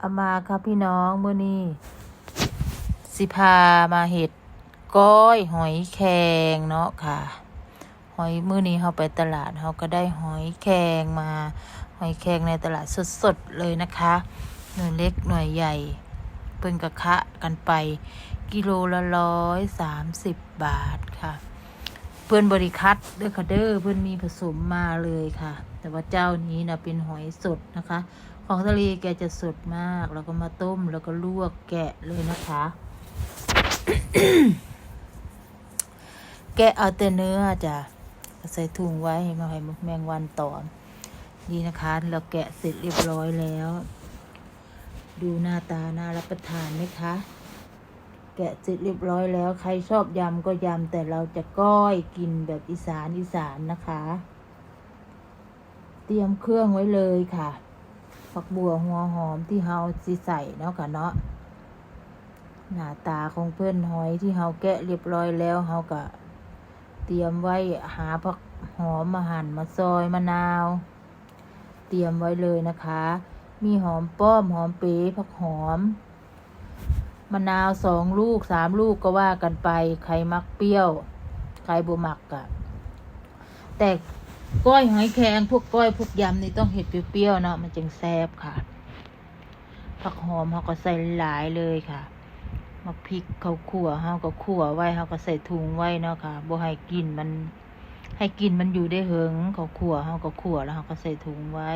เอามาครับพี่น้องมื้อนี้สิพามาเห็ดก้อยหอยแครงเนาะค่ะ หอยมื้อนี้เราไปตลาดเราก็ได้หอยแครงมา หอยแครงในตลาดสดๆเลยนะคะ หน่วยเล็กหน่วยใหญ่เพิ่นกระคะกันไป กิโลละร้อยสามสิบบาทค่ะ เพื่อนบริคัดเด้อค่ะเด้อเพื่อนมีผสมมาเลยค่ะ แต่ว่าเจ้านี้นะเป็นหอยสดนะคะ ของทะเลแกจะสดมาก แล้วก็มาต้มแล้วก็ลวกแกะเลยนะคะ แกะเอาแต่เนื้อจ้ะใส่ถุงไว้ให้มาให้มแมงวันตอมนี่นะคะ เราแกะเสร็จเรียบร้อยแล้ว ดูหน้าตาน่ารับประทานไหมคะ แกะเสร็จเรียบร้อยแล้ว ใครชอบยำก็ยำแต่เราจะก้อยกินแบบอีสานอีสานนะคะ เตรียมเครื่องไว้เลยค่ะฝักบัวหัวหอมที่เฮาสิใส่เนาะค่ะเนาะหน้าตาของเพื่อนหอยที่เฮาแกะเรียบร้อยแล้วเฮาก็เตรียมไว้หาผักหอมมาหั่นมาซอยมะนาว เตรียมไว้เลยนะคะ มีหอมป้อมหอมเป๋ผักหอม มะนาวสองลูกสามลูกก็ว่ากันไป ใครมักเปรี้ยว ใครบ่มักกะ แต่ก้อยหอยแครงพวกก้อยพวกยำนี่ต้องเห็ดเปรี้ยวๆเนาะมันจึงแซ่บค่ะ ผักหอมเขาก็ใส่หลายเลยค่ะมาพริกเขาขั่วเขาก็ขั่วไว้เขาก็ใส่ถุงไว้เนาะค่ะบ่ให้กลินมัน ให้กลินมันอยู่ได้เหิงเขาขั่วเขาก็ขั่วแล้วเขาก็ใส่ถุงไว้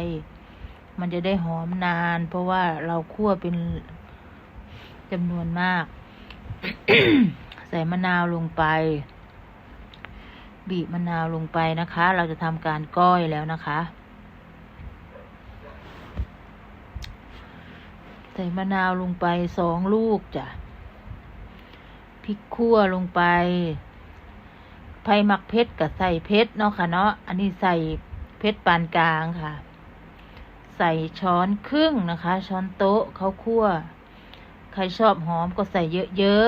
มันจะได้หอมนาน เพราะว่าเราคั่วเป็น จำนวนมาก ใส่มะนาวลงไป บีบมะนาวลงไปนะคะ เราจะทำการก้อยแล้วนะคะ ใส่มะนาวลงไปสองลูกจ้ะพริกขั่วลงไปไผ่หมักเพชรกับใส่เพชรเนาะค่ะเนาะ อันนี้ใส่เพชรปานกลางค่ะ ใส่ช้อนครึ่งนะคะ ช้อนโต๊ะข้าวคั่ว ใครชอบหอมก็ใส่เยอะ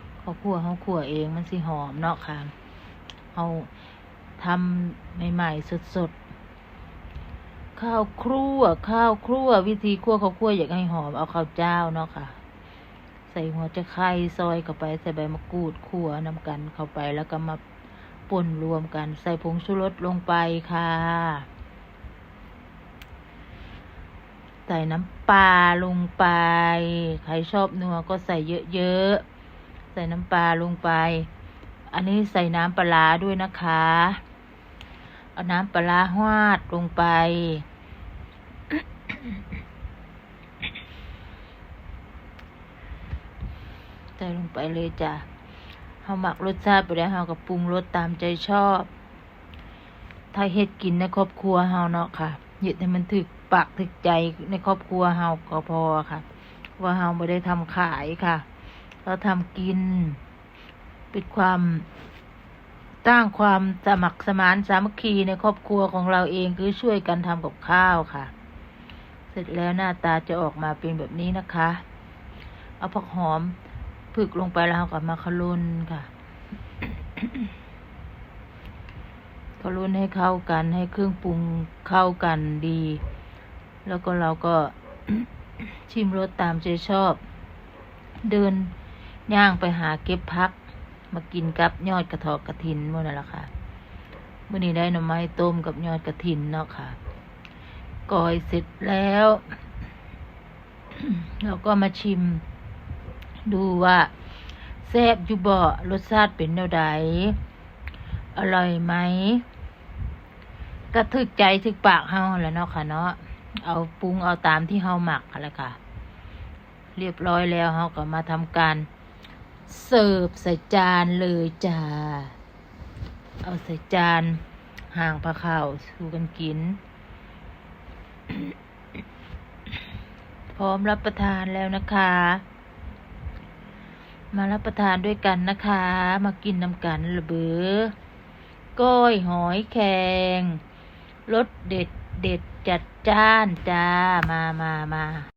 ๆข้าวคั่วข้าวคั่วเองมันสิหอมเนาะค่ะเอาทำใหม่ๆสดๆ ข้าวครั่วข้าวครั่ววิธีคั่วข้าวคั่วอยากให้หอมเอาข้าวเจ้าเนาะค่ะ ใส่หัวจะไข่ซอยเข้าไปใส่ใบมะกรูดขั่วนำกันเข้าไปแล้วก็มาป่นรวมกัน ใส่ผงชูรสลงไปค่ะ ใส่น้ำปลาลงไป ใครชอบนัวก็ใส่เยอะๆ ใส่น้ำปลาลงไป อันนี้ใส่น้ำปลาด้วยนะคะ เอาน้ำปลาหวาดลงไป ใส่ลงไปเลยจ้ะเฮาหมักรสชาติไปแล้วเฮาก็ปรุงรสตามใจชอบ ถ้าเฮ็ดกินในครอบครัวเฮาเนาะค่ะเฮ็ดให้มันถึก ปากถึกใจในครอบครัวเฮาก็พอค่ะ ว่าเฮาไม่ได้ทำขายค่ะ เราทำกิน เป็นความสร้างความสมัครสมานสามัคคีในครอบครัวของเราเองคือช่วยกันทำกับข้าวค่ะ เสร็จแล้วหน้าตาจะออกมาเป็นแบบนี้นะคะ เอาผักหอมผึกลงไปแล้วเราก็มาขลุนค่ะขลุนให้เข้ากันให้เครื่องปรุงเข้ากันดี แล้วก็เราก็ชิมรสตามใจชอบ เดินย่างไปหาเก็บพัก มากินกับยอดกระถอกกระถินมื่อนั่นแหละค่ะเมื่อนี้ได้หน่อไม้ต้มกับยอดกระถินเนาะค่ะก่อยเสร็จแล้วเราก็มาชิม ดูว่าแซ่บอยู่บ่รสชาติเป็นแนวใดอร่อยไหมก็ถึกใจถึกปากเฮาแล้วเนาะค่ะเนาะ เอาปรุงเอาตามที่เฮาหมักอะไรค่ะ เรียบร้อยแล้วเฮาก็มาทำการ เสิร์ฟใส่จานเลยจ้า เอาใส่จานห่างผ้าขาวสู่กันกิน พร้อมรับประทานแล้วนะคะ มารับประทานด้วยกันนะคะ มากินน้ำกันระเบือก้อยหอยแครงรสเด็ด เด็ดจัดจ้านจ้า มามามา